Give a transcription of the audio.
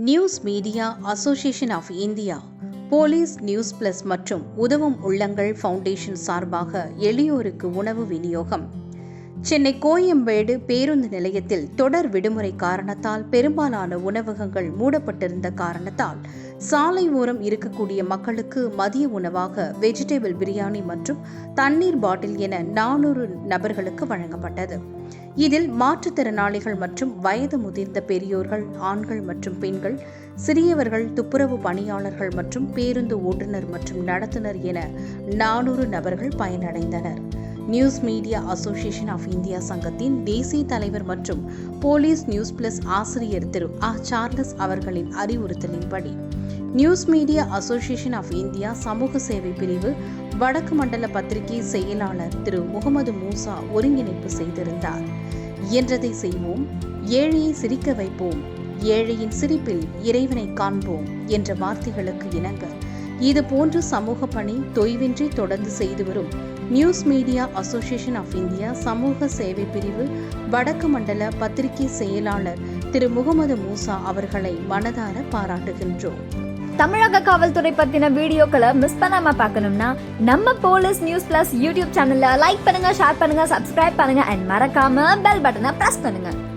News media association of India police news plus மற்றும் உதவும் உள்ளங்கள் ஃபவுண்டேஷன் சார்பாக எளியோருக்கு உணவு விநியோகம். சென்னை கோயம்பேடு பேருந்து நிலையத்தில் தொடர் விடுமுறை காரணத்தால் பெரும்பாலான உணவகங்கள் மூடப்பட்டிருந்த காரணத்தால் சாலை ஓரம் இருக்கக்கூடிய மக்களுக்கு மதிய உணவாக வெஜிடபிள் பிரியாணி மற்றும் தண்ணீர் பாட்டில் என நானூறு நபர்களுக்கு வழங்கப்பட்டது. இதில் மாற்றுத்திறனாளிகள் மற்றும் வயது முதிர்ந்த பெரியோர்கள் ஆண்கள் மற்றும் பெண்கள் சிறியவர்கள் துப்புரவு பணியாளர்கள் மற்றும் பேருந்து ஓட்டுநர் மற்றும் நடத்துனர் என நானூறு நபர்கள் பயனடைந்தனர். News media association of India சங்கத்தின் தேசிய தலைவர் மற்றும் போலீஸ் நியூஸ் பிளஸ் ஆசிரியர் திரு ஆ சார்லஸ் அவர்களின் அறிவுறுத்தலின்படி news media association of India சமூக சேவை பிரிவு வடக்கு மண்டல பத்திரிகை செயலாளர் திரு முகமது மூசா ஒருங்கிணைப்பு செய்திருந்தார். இயன்றதை செய்வோம் ஏழையை சிரிக்க வைப்போம் ஏழையின் சிரிப்பில் இறைவனை காண்போம் என்ற வார்த்தைகளுக்கு இணங்க இது போன்ற சமூக பணி தொய்வின்றி தொடர்ந்து செய்து வரும் news media association of India சமூக சேவை பிரிவு வடக்கு மண்டல பத்திரிகை செயலாளர் திரு முகமது மூசா அவர்களை மனதார பாராட்டுகின்றோம். தமிழக காவல்துறை பத்தின வீடியோக்களை மிஸ் பண்ணாம பார்க்கணும்னா நம்ம போலீஸ் நியூஸ் பிளஸ் யூடியூப் சேனல்ல லைக் பண்ணுங்க ஷேர் பண்ணுங்க சப்ஸ்கிரைப் பண்ணுங்க அண்ட் மறக்காம பெல் பட்டனை பிரஸ் பண்ணுங்க.